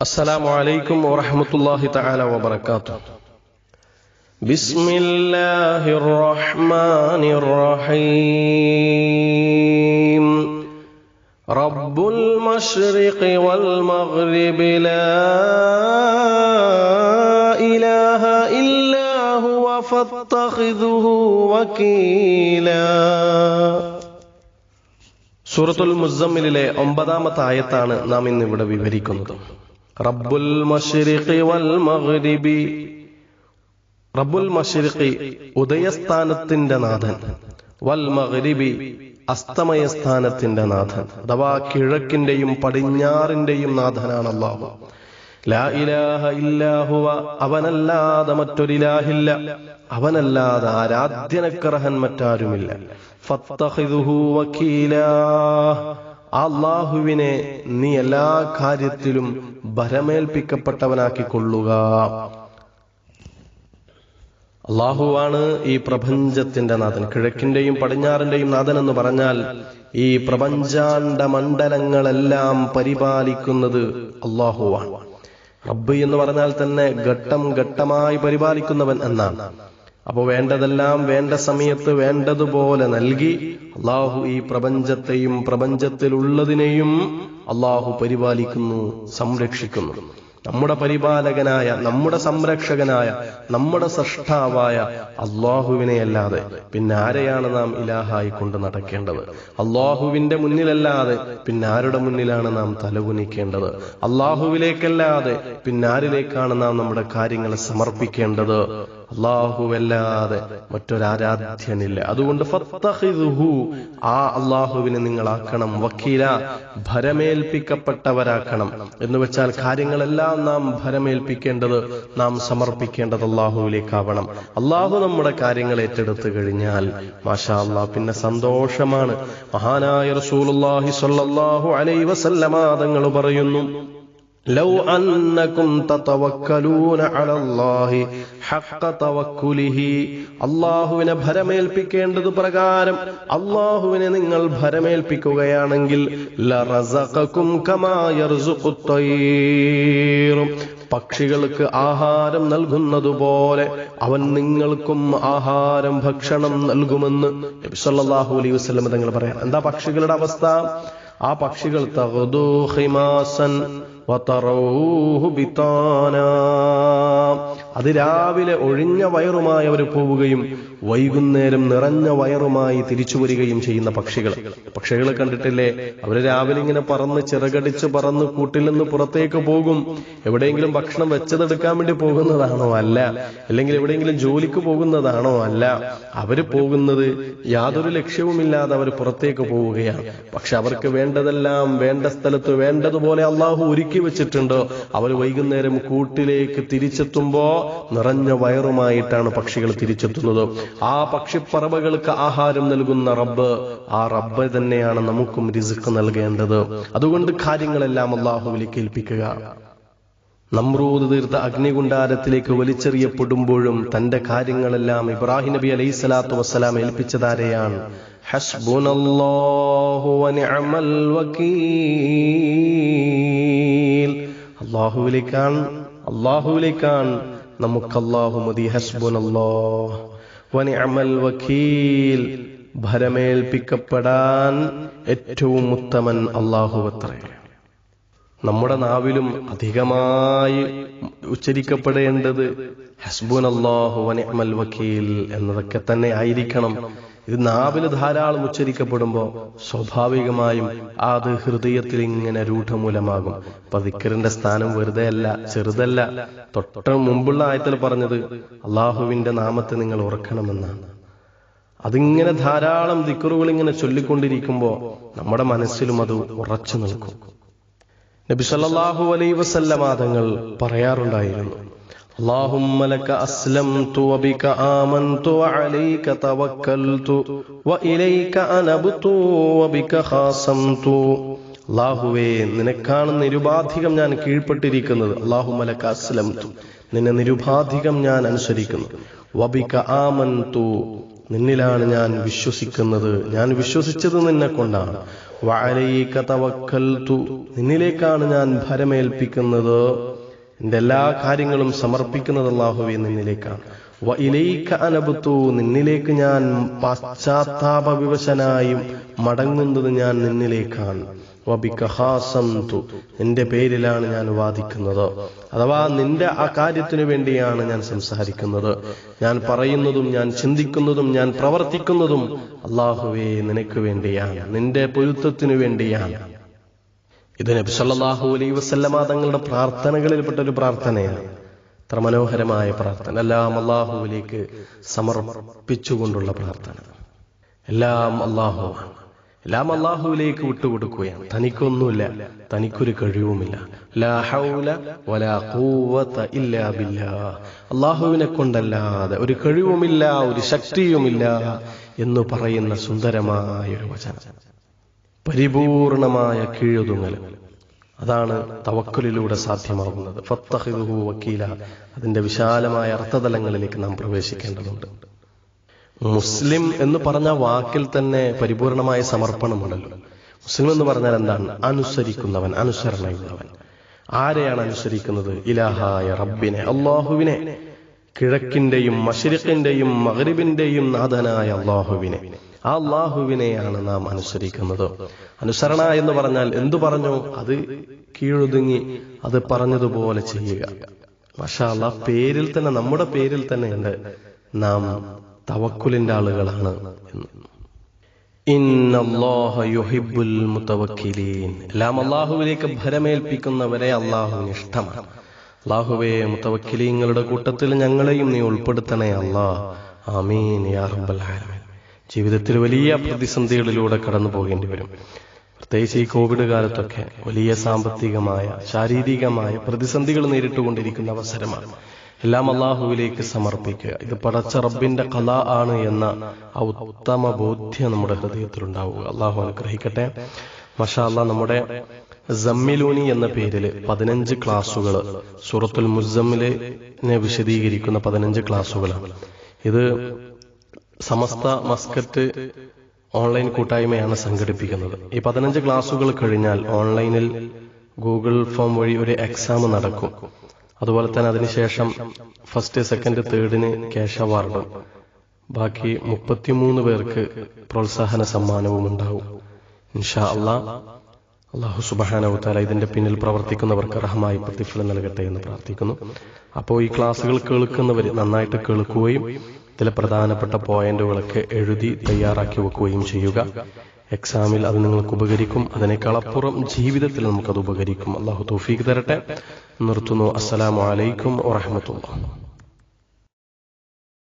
السلام عليكم ورحمة الله تعالى وبركاته بسم الله الرحمن الرحيم رب المشرق والمغرب لا إله إلا هو فاتخذه وكيلا സൂറത്തുൽ മുസമ്മിലിലെ ഒമ്പതാമത്തെ ആയത്താണ് നാം ഇന്ന് ഇവിടെ വിവരിക്കുന്നത് റബ്ബുൽ മഷ്രിഖി വൽ മഗ്രിബി. റബ്ബുൽ മഷ്രിഖി ഉദയസ്ഥാനത്തിന്റെ നാഥൻ. വൽ മഗ്രിബി അസ്തമയ സ്ഥാനത്തിന്റെ നാഥൻ. അഥവാ കിഴക്കിന്റെയും പടിഞ്ഞാറിന്റെയും നാഥനാണ് അള്ളാഹു. ലാ ഇലാഹ ഇല്ലാഹുവ അവനല്ലാതെ മറ്റൊരിലാഹില്ല. അവനല്ലാതെ ആരാധ്യനക്കർഹൻ മറ്റാരുമില്ല. ഫത്തഖിദുഹു വക്കീലാ. അള്ളാഹുവിനെ നീ എല്ലാ കാര്യത്തിലും ഭരമേൽപ്പിക്കപ്പെട്ടവനാക്കിക്കൊള്ളുക. അള്ളാഹുവാണ് ഈ പ്രപഞ്ചത്തിന്റെ നാഥൻ. കിഴക്കിന്റെയും പടിഞ്ഞാറിന്റെയും നാഥൻ എന്ന് പറഞ്ഞാൽ ഈ പ്രപഞ്ചാണ്ട മണ്ഡലങ്ങളെല്ലാം പരിപാലിക്കുന്നത് അള്ളാഹുവാണ്. റബ്ബ് എന്ന് പറഞ്ഞാൽ തന്നെ ഘട്ടം ഘട്ടമായി പരിപാലിക്കുന്നവൻ എന്നാണ്. അപ്പോൾ വേണ്ടതെല്ലാം വേണ്ട സമയത്ത് വേണ്ടതുപോലെ നൽകി അള്ളാഹു ഈ പ്രപഞ്ചത്തെയും പ്രപഞ്ചത്തിലുള്ളതിനെയും അള്ളാഹു പരിപാലിക്കുന്നു സംരക്ഷിക്കുന്നു. നമ്മുടെ പരിപാലകനായ നമ്മുടെ സംരക്ഷകനായ നമ്മുടെ സൃഷ്ടാവായ അള്ളാഹുവിനെയല്ലാതെ പിന്നെ ആരെയാണ് നാം ഇലാഹായി കൊണ്ട് നടക്കേണ്ടത്? അള്ളാഹുവിന്റെ മുന്നിലല്ലാതെ പിന്നെ ആരുടെ മുന്നിലാണ് നാം തലകുനിക്കേണ്ടത്? അള്ളാഹുവിലേക്കല്ലാതെ പിന്നെ ആരിലേക്കാണ് നാം നമ്മുടെ കാര്യങ്ങൾ സമർപ്പിക്കേണ്ടത്? അള്ളാഹുവല്ലാതെ മറ്റൊരാരാധ്യനില്ല. അതുകൊണ്ട് ആ അള്ളാഹുവിനെ നിങ്ങളാക്കണം വക്കീല ഭരമേൽപ്പിക്കപ്പെട്ടവരാക്കണം. എന്ന് വെച്ചാൽ കാര്യങ്ങളെല്ലാം നാം ഭരമേൽപ്പിക്കേണ്ടത് നാം സമർപ്പിക്കേണ്ടത് അള്ളാഹുവിലേക്കാവണം അള്ളാഹു നമ്മുടെ കാര്യങ്ങൾ ഏറ്റെടുത്തു കഴിഞ്ഞാൽ മാഷാ അള്ളാഹ് പിന്നെ സന്തോഷമാണ്. മഹാനായ റസൂലുള്ളാഹി സ്വല്ലല്ലാഹു അലൈഹി വസല്ലമ തങ്ങൾ പറയുന്നു ലൗ അന്നകും തതവക്കലൂന അലല്ലാഹി ഹഖ തവക്കുലിഹി. അള്ളാഹുവിനെ ഭരമേൽപ്പിക്കേണ്ടത് പ്രകാരം അള്ളാഹുവിനെ നിങ്ങൾ ഭരമേൽപ്പിക്കുകയാണെങ്കിൽ ലറസഖകും കമാ യർസുഖു പക്ഷികൾക്ക് ആഹാരം നൽകുന്നതുപോലെ അവൻ നിങ്ങൾക്കും ആഹാരം ഭക്ഷണം നൽകുമെന്ന് സല്ലല്ലാഹു അലൈഹി വസല്ലം തങ്ങൾ പറയാം എന്താ പക്ഷികളുടെ അവസ്ഥ? ആ പക്ഷികൾ തഗ്ദൂ ഖിമാസൻ وتروه بطانا. അത് രാവിലെ ഒഴിഞ്ഞ വയറുമായി അവർ പോവുകയും വൈകുന്നേരം നിറഞ്ഞ വയറുമായി തിരിച്ചു വരികയും ചെയ്യുന്ന പക്ഷികൾ. പക്ഷികളെ കണ്ടിട്ടില്ലേ? അവർ രാവിലെ ഇങ്ങനെ പറന്ന് ചിറകടിച്ച് പറന്ന് കൂട്ടിൽ നിന്ന് പുറത്തേക്ക് പോകും. എവിടെയെങ്കിലും ഭക്ഷണം വെച്ചതെടുക്കാൻ വേണ്ടി പോകുന്നതാണോ അല്ല? അല്ലെങ്കിൽ എവിടെയെങ്കിലും ജോലിക്ക് പോകുന്നതാണോ അല്ല? അവർ പോകുന്നത് യാതൊരു ലക്ഷ്യവുമില്ലാതെ അവർ പുറത്തേക്ക് പോവുകയാണ്. പക്ഷെ അവർക്ക് വേണ്ടതെല്ലാം വേണ്ട സ്ഥലത്ത് വേണ്ടതുപോലെ അള്ളാഹു ഒരുക്കി വെച്ചിട്ടുണ്ട്. അവർ വൈകുന്നേരം കൂട്ടിലേക്ക് തിരിച്ചെത്തുമ്പോ നിറഞ്ഞ വയറുമായിട്ടാണ് പക്ഷികൾ തിരിച്ചെത്തുന്നത്. ആ പക്ഷിപ്പറവകൾക്ക് ആഹാരം നൽകുന്ന റബ്ബ് ആ റബ്ബ് തന്നെയാണ് നമുക്കും രിസുക്ക് നൽകേണ്ടത്. അതുകൊണ്ട് കാര്യങ്ങളെല്ലാം അള്ളാഹുവിലേക്ക് ഏൽപ്പിക്കുക. നമ്രൂദ് തീർത്ത അഗ്നികുണ്ടാരത്തിലേക്ക് വലിച്ചെറിയപ്പെടുമ്പോഴും തന്റെ കാര്യങ്ങളെല്ലാം ഇബ്രാഹിം നബി അലൈഹി സ്വലാത്തു വസ്സലാം ഏൽപ്പിച്ചതാരെയാണ്. അള്ളാഹുവിലേക്കാണ് അള്ളാഹുവിലേക്കാണ് നമുക്ക് അള്ളാഹു മതി ഹസ്ബുനല്ലാഹ് വനിഅമൽ വക്കീൽ ഭരമേൽപ്പിക്കപ്പെടാൻ ഏറ്റവും ഉത്തമൻ അള്ളാഹുവത്രേ നമ്മുടെ നാവിലും അധികമായി ഉച്ചരിക്കപ്പെടേണ്ടത് ഹസ്ബുൻ അള്ളാഹു വനിഅമൽ വക്കീൽ എന്നതൊക്കെ തന്നെ ആയിരിക്കണം. ഇത് നാവിന് ധാരാളം ഉച്ചരിക്കപ്പെടുമ്പോൾ സ്വാഭാവികമായും അത് ഹൃദയത്തിൽ ഇങ്ങനെ രൂഢമൂലമാകും. അപ്പൊ ദിക്കറിന്റെ സ്ഥാനം വെറുതെ അല്ല ചെറുതല്ല. തൊട്ട മുമ്പുള്ള ആയത്തിൽ പറഞ്ഞത് അള്ളാഹുവിന്റെ നാമത്തെ നിങ്ങൾ ഉറക്കണമെന്നാണ് അതിങ്ങനെ ധാരാളം ദിക്കറുകൾ ഇങ്ങനെ ചൊല്ലിക്കൊണ്ടിരിക്കുമ്പോൾ നമ്മുടെ മനസ്സിലും അത് ഉറച്ചു നിൽക്കും. നബി സല്ലല്ലാഹു അലൈഹി വസല്ലമ തങ്ങൾ പറയാറുണ്ടായിരുന്നു اللهم لك أسلمت وبك آمنت وعليك توكلت وإليك أنبت وبك خاصمت അള്ളാഹുവേ നിനക്കാണ് നിരുപാധികം ഞാൻ കീഴ്പ്പെട്ടിരിക്കുന്നത് അള്ളാഹു മലക്ക അസ്ലംതു നിന്നെ നിരുപാധികം ഞാൻ അനുസരിക്കുന്നു വബിക ആമന്തു നിന്നിലാണ് ഞാൻ വിശ്വസിക്കുന്നത് ഞാൻ വിശ്വസിച്ചത് നിന്നെ കൊണ്ടാണ് വഅലൈക തവക്കൽതു നിന്നിലേക്കാണ് ഞാൻ ഭരമേൽപ്പിക്കുന്നത് എന്റെ എല്ലാ കാര്യങ്ങളും സമർപ്പിക്കുന്നത് അല്ലാഹുവേ നിന്നിലേക്കാണ്. വ അനബുത്തു നിന്നിലേക്ക് ഞാൻ പാശ്ചാത്താപ വിവശനായും മടങ്ങുന്നത് ഞാൻ നിന്നിലേക്കാണ്. വബിക ഹാസംതു നിന്റെ പേരിലാണ് ഞാൻ വാദിക്കുന്നത്. അഥവാ നിന്റെ ആ കാര്യത്തിനു വേണ്ടിയാണ് ഞാൻ സംസാരിക്കുന്നത്. ഞാൻ പറയുന്നതും ഞാൻ ചിന്തിക്കുന്നതും ഞാൻ പ്രവർത്തിക്കുന്നതും അള്ളാഹുവേ നിനക്ക് വേണ്ടിയാണ് നിന്റെ പൊരുത്തത്തിനു വേണ്ടിയാണ്. ഇത് നബി അലൈ വസല്ലമ തങ്ങളുടെ പ്രാർത്ഥനകളിൽപ്പെട്ട ഒരു പ്രാർത്ഥനയാണ്. അത്ര മനോഹരമായ പ്രാർത്ഥന. എല്ലാം അള്ളാഹുവിലേക്ക് സമർപ്പിച്ചുകൊണ്ടുള്ള പ്രാർത്ഥന. എല്ലാം അള്ളാഹുവാണ് എല്ലാം അള്ളാഹുവിലേക്ക് വിട്ടുകൊടുക്കുകയാണ്. തനിക്കൊന്നുമില്ല. തനിക്കൊരു കഴിവുമില്ല. അള്ളാഹുവിനെ കൊണ്ടല്ലാതെ ഒരു കഴിവുമില്ല ഒരു ശക്തിയുമില്ല എന്ന് പറയുന്ന സുന്ദരമായ ഒരു വചനം. പരിപൂർണമായ കീഴൊതുങ്ങൽ. അതാണ് തവക്കലിലൂടെ സാധ്യമാകുന്നത്. ഫത്തഹിദുഹു വക്കീല. അതിന്റെ വിശാലമായ അർത്ഥതലങ്ങളിലേക്ക് നാം പ്രവേശിക്കേണ്ടതുണ്ട്. മുസ്ലിം എന്ന് പറഞ്ഞ വാക്കിൽ തന്നെ പരിപൂർണമായ സമർപ്പണമുണ്ടല്ലോ. മുസ്ലിം എന്ന് പറഞ്ഞാൽ എന്താണ്? അനുസരിക്കുന്നവൻ അനുസരണയുള്ളവൻ. ആരെയാണ് അനുസരിക്കുന്നത്? ഇലാഹായ റബ്ബിനെ അള്ളാഹുവിനെ കിഴക്കിന്റെയും മഷരിഖിന്റെയും മകരിബിന്റെയും നാഥനായ അള്ളാഹുവിനെ അള്ളാഹുവിനെയാണ് നാം അനുസരിക്കുന്നത്. അനുസരണ എന്ന് പറഞ്ഞാൽ എന്തു പറഞ്ഞു? അത് കീഴൊതുങ്ങി അത് പറഞ്ഞതുപോലെ ചെയ്യുക. പക്ഷെ അള്ള പേരിൽ തന്നെ നമ്മുടെ പേരിൽ തന്നെ ഉണ്ട്. നാം തവക്കുലിന്റെ ആളുകളാണ് എന്ന്. ഭരമേൽപ്പിക്കുന്നവരെ അള്ളാഹുവിന് ഇഷ്ടമാണ്. അള്ളാഹുവേ മുത്തവക്കിലീങ്ങളുടെ കൂട്ടത്തിൽ ഞങ്ങളെയും നീ ഉൾപ്പെടുത്തണേ അല്ലാ ആമീൻ യാ റബ്ബൽ ആലമീൻ. ജീവിതത്തിൽ വലിയ പ്രതിസന്ധികളിലൂടെ കടന്നു പോകേണ്ടി വരും. പ്രത്യേകിച്ച് ഈ കോവിഡ് കാലത്തൊക്കെ വലിയ സാമ്പത്തികമായ ശാരീരികമായ പ്രതിസന്ധികൾ നേരിട്ടുകൊണ്ടിരിക്കുന്ന അവസരമാണ്. എല്ലാം അള്ളാഹുവിലേക്ക് സമർപ്പിക്കുക. ഇത് പടച്ച റബ്ബിന്റെ കല ആണ് എന്ന ആ ഉത്തമ ബോധ്യം നമ്മുടെ ഹൃദയത്തിൽ ഉണ്ടാവുക അള്ളാഹു അനുഗ്രഹിക്കട്ടെ. മഷാല്ല നമ്മുടെ ജമ്മിലൂനി എന്ന പേരിൽ പതിനഞ്ച് ക്ലാസുകൾ സൂറത്തുൽ മുസമ്മിലിനെ വിശദീകരിക്കുന്ന പതിനഞ്ച് ക്ലാസ്സുകളാണ്. ഇത് സമസ്ത മസ്കറ്റ് ഓൺലൈൻ കൂട്ടായ്മയാണ് സംഘടിപ്പിക്കുന്നത്. ഈ പതിനഞ്ച് ക്ലാസുകൾ കഴിഞ്ഞാൽ ഓൺലൈനിൽ ഗൂഗിൾ ഫോം വഴി ഒരു എക്സാം നടക്കും. അതുപോലെ തന്നെ അതിനുശേഷം ഫസ്റ്റ് സെക്കൻഡ് തേർഡിന് ക്യാഷ് അവാർഡും. ബാക്കി മുപ്പത്തിമൂന്ന് പേർക്ക് പ്രോത്സാഹന സമ്മാനവും ഉണ്ടാവും. ഇൻഷാ അള്ളാ അള്ളാഹു സുബാനവത്താല ഇതിന്റെ പിന്നിൽ പ്രവർത്തിക്കുന്നവർക്ക് അർഹമായി പ്രതിഫലം നൽകട്ടെ എന്ന് പ്രാർത്ഥിക്കുന്നു. അപ്പോൾ ഈ ക്ലാസ്സുകൾ കേൾക്കുന്നവർ നന്നായിട്ട് കേൾക്കുകയും ഇതിലെ പ്രധാനപ്പെട്ട പോയിന്റുകളൊക്കെ എഴുതി തയ്യാറാക്കി വെക്കുകയും ചെയ്യുക. എക്സാമിൽ അത് നിങ്ങൾക്ക് ഉപകരിക്കും. അതിനേക്കാളപ്പുറം ജീവിതത്തിൽ നമുക്കത് ഉപകരിക്കും. അള്ളാഹു തൗഫീഖ് തരട്ടെ. നിർത്തുന്നു. അസ്സലാമു അലൈക്കും വറഹമത്തുള്ള